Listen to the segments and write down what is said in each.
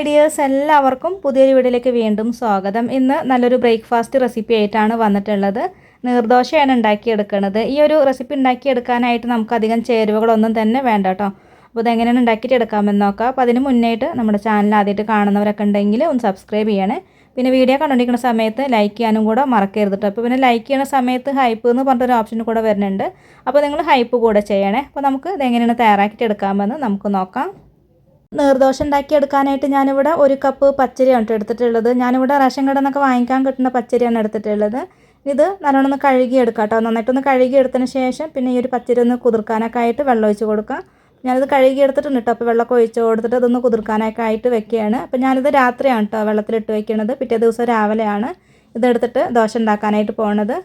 ഐഡിയേഴ്സ് എല്ലാവർക്കും പുതിയൊരു വീഡിയോയിലേക്ക് വീണ്ടും സ്വാഗതം. ഇന്ന് നല്ലൊരു ബ്രേക്ക്ഫാസ്റ്റ് റെസിപ്പി ആയിട്ടാണ് വന്നിട്ടുള്ളത്. നീർദോശയാണ് ഉണ്ടാക്കിയെടുക്കുന്നത് ഈ ഒരു റെസിപ്പി ഉണ്ടാക്കിയെടുക്കാനായിട്ട് നമുക്കധികം ചേരുവകളൊന്നും തന്നെ വേണ്ട കേട്ടോ. അപ്പോൾ ഇതെങ്ങനെയാണ് ഉണ്ടാക്കിയിട്ട് എടുക്കാമെന്ന് നോക്കാം. അപ്പോൾ അതിന് മുന്നേയിട്ട് നമ്മുടെ ചാനൽ ആദ്യമായിട്ട് കാണുന്നവരൊക്കെ ഉണ്ടെങ്കിൽ ഒന്ന് സബ്സ്ക്രൈബ് ചെയ്യണേ. പിന്നെ വീഡിയോ കണ്ടുകൊണ്ടിരിക്കുന്ന സമയത്ത് ലൈക്ക് ചെയ്യാനും കൂടെ മറക്കരുത് കേട്ടോ. അപ്പോൾ പിന്നെ ലൈക്ക് ചെയ്യുന്ന സമയത്ത് ഹൈപ്പ് എന്ന് പറഞ്ഞൊരു ഓപ്ഷൻ കൂടെ വരുന്നുണ്ട്. അപ്പോൾ നിങ്ങൾ ഹൈപ്പ് കൂടെ ചെയ്യണേ. അപ്പോൾ നമുക്ക് ഇതെങ്ങനെയാണ് തയ്യാറാക്കിയിട്ട് എടുക്കാമെന്ന് നമുക്ക് നോക്കാം. നീർദോശ ഉണ്ടാക്കിയെടുക്കാനായിട്ട് ഞാനിവിടെ ഒരു കപ്പ് പച്ചരിയാണ് എടുത്തിട്ടുള്ളത്. ഞാനിവിടെ റേഷൻ കടയിൽ നിന്നൊക്കെ വാങ്ങിക്കാൻ കിട്ടുന്ന പച്ചരിയാണ് എടുത്തിട്ടുള്ളത്. ഇത് നല്ലോണം ഒന്ന് കഴുകി എടുക്കാം കേട്ടോ. നന്നായിട്ടൊന്ന് കഴുകി എടുത്തതിന് ശേഷം പിന്നെ ഈ ഒരു പച്ചരി ഒന്ന് കുതിർക്കാനൊക്കെ ആയിട്ട് വെള്ളം ഒഴിച്ച് കൊടുക്കാം. ഞാനിത് കഴുകി എടുത്തിട്ടുണ്ട് കേട്ടോ. അപ്പോൾ വെള്ളമൊക്കെ ഒഴിച്ച് കൊടുത്തിട്ട് അതൊന്ന് കുതിർക്കാനൊക്കെ ആയിട്ട് വെക്കുകയാണ്. അപ്പോൾ ഞാനിത് രാത്രിയാണ് കേട്ടോ വെള്ളത്തിലിട്ട് വെക്കുന്നത് പിറ്റേ ദിവസം രാവിലെയാണ് ഇതെടുത്തിട്ട് ദോശ ഉണ്ടാക്കാനായിട്ട് പോകുന്നത്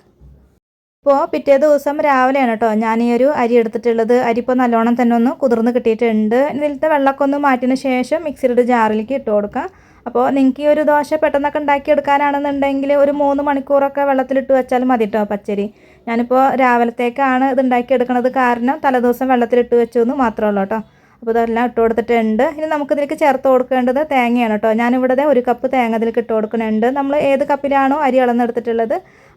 ഇപ്പോൾ പിറ്റേ ദിവസം രാവിലെയാണ് കേട്ടോ ഞാൻ ഈ ഒരു അരി എടുത്തിട്ടുള്ളത്. അരി ഇപ്പോൾ നല്ലോണം തന്നെ ഒന്ന് കുതിർന്ന് കിട്ടിയിട്ടുണ്ട്. ഇതിലത്തെ വെള്ളമൊക്കെ ഒന്ന് മാറ്റിയതിന് ശേഷം മിക്സിയുടെ ജാറിലേക്ക് ഇട്ട് കൊടുക്കാം. അപ്പോൾ നിങ്ങൾക്ക് ഈ ഒരു ദോശ പെട്ടെന്നൊക്കെ ഉണ്ടാക്കിയെടുക്കാനാണെന്നുണ്ടെങ്കിൽ ഒരു മൂന്ന് മണിക്കൂറൊക്കെ വെള്ളത്തിലിട്ട് വെച്ചാൽ മതി കേട്ടോ പച്ചരി. ഞാനിപ്പോൾ രാവിലത്തേക്കാണ് ഇത് ഉണ്ടാക്കിയെടുക്കുന്നത് കാരണം തലേദിവസം വെള്ളത്തിലിട്ട് വെച്ചു എന്ന് മാത്രമേ ഉള്ളൂ കേട്ടോ അപ്പോൾ ഇതെല്ലാം ഇട്ട് കൊടുത്തിട്ടുണ്ട്. ഇനി നമുക്കിതിലേക്ക് ചേർത്ത് കൊടുക്കേണ്ടത് തേങ്ങയാണ് കേട്ടോ. ഞാനിവിടെ ഒരു കപ്പ് തേങ്ങ ഇതിലേക്ക് ഇട്ട് കൊടുക്കുന്നുണ്ട്. നമ്മൾ ഏത് കപ്പിലാണോ അരി അളന്നെടുത്തിട്ടുള്ളത്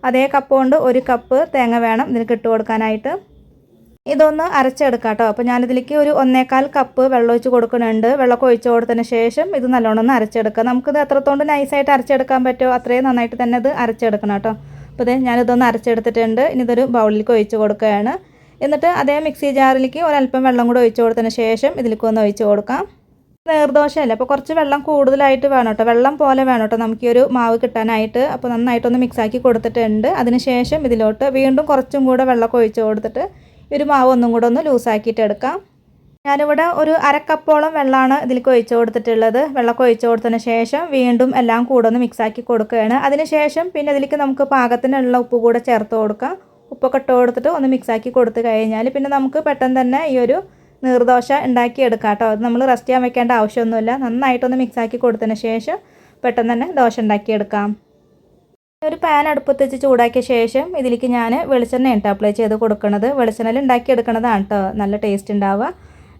അതേ കപ്പ് കൊണ്ട് ഒരു കപ്പ് തേങ്ങ വേണം ഇതിലേക്ക് ഇട്ട് കൊടുക്കാനായിട്ട്. ഇതൊന്ന് അരച്ചെടുക്കാം കേട്ടോ. അപ്പോൾ ഞാനിതിലേക്ക് ഒരു ഒന്നേകാൽ കപ്പ് വെള്ളം ഒഴിച്ച് കൊടുക്കുന്നുണ്ട്. വെള്ളമൊക്കെ ഒഴിച്ച് കൊടുത്തതിന് ശേഷം ഇത് നല്ലോണം ഒന്ന് അരച്ചെടുക്കുക നമുക്കിത് എത്രത്തോണ്ട് നൈസായിട്ട് അരച്ചെടുക്കാൻ പറ്റുമോ അത്രയും നന്നായിട്ട് തന്നെ ഇത് അരച്ചെടുക്കണം കേട്ടോ. അപ്പോൾ ഇത് ഞാനിതൊന്ന് അരച്ചെടുത്തിട്ടുണ്ട്. ഇനി ഇതൊരു ബൗളിലേക്ക് ഒഴിച്ച് കൊടുക്കുകയാണ്. എന്നിട്ട് അതേ മിക്സി ജാറിലേക്ക് ഒരല്പം വെള്ളം കൂടെ ഒഴിച്ചു കൊടുത്തതിന് ശേഷം ഇതിലേക്ക് ഒന്ന് ഒഴിച്ചു കൊടുക്കാം. നീർദോശയല്ല അപ്പോൾ കുറച്ച് വെള്ളം കൂടുതലായിട്ട് വേണം കേട്ടോ. വെള്ളം പോലെ വേണം കേട്ടോ നമുക്ക് ഈ ഒരു മാവ് കിട്ടാനായിട്ട്. അപ്പോൾ നന്നായിട്ടൊന്ന് മിക്സാക്കി കൊടുത്തിട്ടുണ്ട്. അതിന് ശേഷം ഇതിലോട്ട് വീണ്ടും കുറച്ചും കൂടെ വെള്ളമൊക്കെ ഒഴിച്ചു കൊടുത്തിട്ട് ഈ ഒരു മാവ് ഒന്നും കൂടെ ഒന്ന് ലൂസാക്കിയിട്ട് എടുക്കാം. ഞാനിവിടെ ഒരു അരക്കപ്പോളം വെള്ളമാണ് ഇതിലേക്ക് ഒഴിച്ചു കൊടുത്തിട്ടുള്ളത്. വെള്ളമൊക്കെ ഒഴിച്ചു കൊടുത്തതിന് ശേഷം വീണ്ടും എല്ലാം കൂടെ ഒന്ന് മിക്സാക്കി കൊടുക്കുകയാണ്. അതിന് ശേഷം പിന്നെ ഇതിലേക്ക് നമുക്ക് പാകത്തിനുള്ള ഉപ്പ് കൂടെ ചേർത്ത് കൊടുക്കാം. ഉപ്പൊക്കെ ഇട്ട് കൊടുത്തിട്ട് ഒന്ന് മിക്സാക്കി കൊടുത്തു കഴിഞ്ഞാൽ പിന്നെ നമുക്ക് പെട്ടെന്ന് തന്നെ ഈ ഒരു നീർദോശ ഉണ്ടാക്കിയെടുക്കാം കേട്ടോ. അത് നമ്മൾ റെസ്റ്റ് ചെയ്യാൻ വെക്കേണ്ട ആവശ്യമൊന്നുമില്ല. നന്നായിട്ടൊന്ന് മിക്സാക്കി കൊടുത്തതിന് ശേഷം പെട്ടെന്ന് തന്നെ ദോശ ഉണ്ടാക്കിയെടുക്കാം. ഒരു പാൻ അടുപ്പത്ത് വെച്ച് ചൂടാക്കിയ ശേഷം ഇതിലേക്ക് ഞാൻ വെളിച്ചെണ്ണ ഇട്ട് അപ്ലൈ ചെയ്ത് കൊടുക്കുന്നത്. വെളിച്ചെണ്ണയിൽ ഉണ്ടാക്കിയെടുക്കുന്നതാണ് കേട്ടോ നല്ല ടേസ്റ്റ് ഉണ്ടാവുക.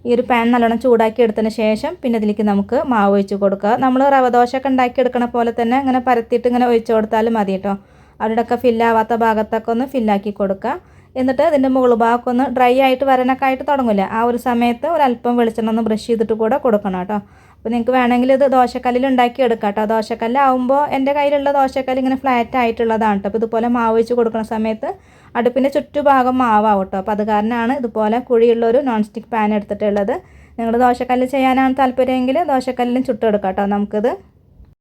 ഈ ഒരു പാൻ നല്ലോണം ചൂടാക്കി എടുത്തതിന് ശേഷം പിന്നെ ഇതിലേക്ക് നമുക്ക് മാവ് ഒഴിച്ച് കൊടുക്കുക നമ്മൾ റവ ഒക്കെ ഉണ്ടാക്കിയെടുക്കണ പോലെ തന്നെ ഇങ്ങനെ പരത്തിയിട്ട് ഇങ്ങനെ ഒഴിച്ചു കൊടുത്താലും മതി കേട്ടോ അവിടെയൊക്കെ ഫില്ലാവാത്ത ഭാഗത്തൊക്കെ ഒന്ന് ഫില്ലാക്കി കൊടുക്കുക. എന്നിട്ട് ഇതിന്റെ മുകൾ ഭാഗമൊക്കെ ഒന്ന് ഡ്രൈ ആയിട്ട് വരാനൊക്കെ ആയിട്ട് തുടങ്ങില്ല. ആ ഒരു സമയത്ത് ഒരല്പം വെളിച്ചെണ്ണ ഒന്ന് ബ്രഷ് ചെയ്തിട്ട് കൂടെ കൊടുക്കണം കേട്ടോ. അപ്പോൾ നിങ്ങൾക്ക് വേണമെങ്കിൽ ഇത് ദോശക്കല്ലിൽ ഉണ്ടാക്കി എടുക്കാം കേട്ടോ. ദോശക്കല്ലാവുമ്പോൾ എന്റെ കയ്യിലുള്ള ദോശക്കല്ല് ഇങ്ങനെ ഫ്ലാറ്റ് ആയിട്ടുള്ളതാണ് കേട്ടോ. അപ്പോൾ ഇതുപോലെ മാവ് വെച്ച് കൊടുക്കുന്ന സമയത്ത് അടുപ്പിന്റെ ചുറ്റുഭാഗം മാവാവും കേട്ടോ. അപ്പോൾ അത് കാരണമാണ് ഇതുപോലെ കുഴിയുള്ളൊരു നോൺ സ്റ്റിക്ക് പാൻ എടുത്തിട്ടുള്ളത്. നിങ്ങൾ ദോശക്കല്ല് ചെയ്യാനാണ് താല്പര്യമെങ്കിൽ ദോശക്കല്ലിലും ചുട്ടെടുക്കാം കേട്ടോ. നമുക്കിത്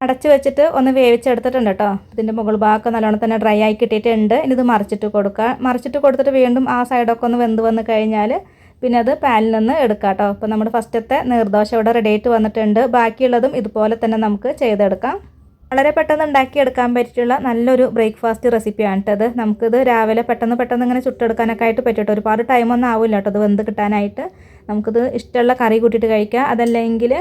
അടച്ച് വെച്ചിട്ട് ഒന്ന് വേവിച്ചെടുത്തിട്ടുണ്ട് കേട്ടോ. ഇതിന്റെ മുകൾ ഭാഗമൊക്കെ നല്ലോണം തന്നെ ഡ്രൈ ആയി കിട്ടിയിട്ടുണ്ട്. ഇനി ഇത് മറിച്ചിട്ട് കൊടുക്കുക മറിച്ചിട്ട് കൊടുത്തിട്ട് വീണ്ടും ആ സൈഡൊക്കെ ഒന്ന് വെന്ത് വന്ന് കഴിഞ്ഞാൽ പിന്നെ അത് പാനിൽ നിന്ന് എടുക്കാം കേട്ടോ. അപ്പോൾ നമ്മുടെ ഫസ്റ്റത്തെ നീർദോശ ഇവിടെ റെഡി ആയിട്ട് വന്നിട്ടുണ്ട്. ബാക്കിയുള്ളതും ഇതുപോലെ തന്നെ നമുക്ക് ചെയ്തെടുക്കാം. വളരെ പെട്ടെന്ന് ഉണ്ടാക്കിയെടുക്കാൻ പറ്റിയിട്ടുള്ള നല്ലൊരു ബ്രേക്ക്ഫാസ്റ്റ് റെസിപ്പിയാണ് കേട്ടത് നമുക്കിത് രാവിലെ പെട്ടെന്ന് പെട്ടെന്ന് ഇങ്ങനെ ചുട്ടെടുക്കാനൊക്കെ ആയിട്ട് പറ്റും ഒരുപാട് ടൈമൊന്നും ആവില്ല കേട്ടോ അത് വെന്ത് കിട്ടാനായിട്ട്. നമുക്കിത് ഇഷ്ടമുള്ള കറി കൂട്ടിയിട്ട് കഴിക്കാം അതല്ലെങ്കിൽ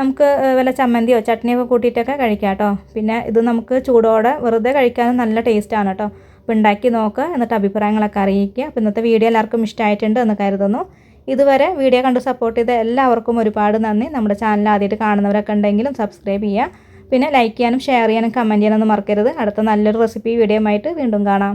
നമുക്ക് വല്ല ചമ്മന്തിയോ ചട്നിയൊക്കെ കൂട്ടിയിട്ടൊക്കെ കഴിക്കാം കേട്ടോ. പിന്നെ ഇത് നമുക്ക് ചൂടോടെ വെറുതെ കഴിക്കാൻ നല്ല ടേസ്റ്റാണ് കേട്ടോ. അപ്പോൾ ഉണ്ടാക്കി നോക്കുക എന്നിട്ട് അഭിപ്രായങ്ങളൊക്കെ അറിയിക്കുക. അപ്പോൾ ഇന്നത്തെ വീഡിയോ എല്ലാവർക്കും ഇഷ്ടമായിട്ടുണ്ട് എന്ന് കരുതുന്നു. ഇതുവരെ വീഡിയോ കണ്ട് സപ്പോർട്ട് ചെയ്ത എല്ലാവർക്കും ഒരുപാട് നന്ദി. നമ്മുടെ ചാനൽ ആദ്യമായിട്ട് കാണുന്നവരൊക്കെ ഉണ്ടെങ്കിലും സബ്സ്ക്രൈബ് ചെയ്യുക. പിന്നെ ലൈക്ക് ചെയ്യാനും ഷെയർ ചെയ്യാനും കമന്റ് ചെയ്യാനൊന്നും മറക്കരുത്. അടുത്ത നല്ലൊരു റെസിപ്പി വീഡിയോ ആയിട്ട് വീണ്ടും കാണാം.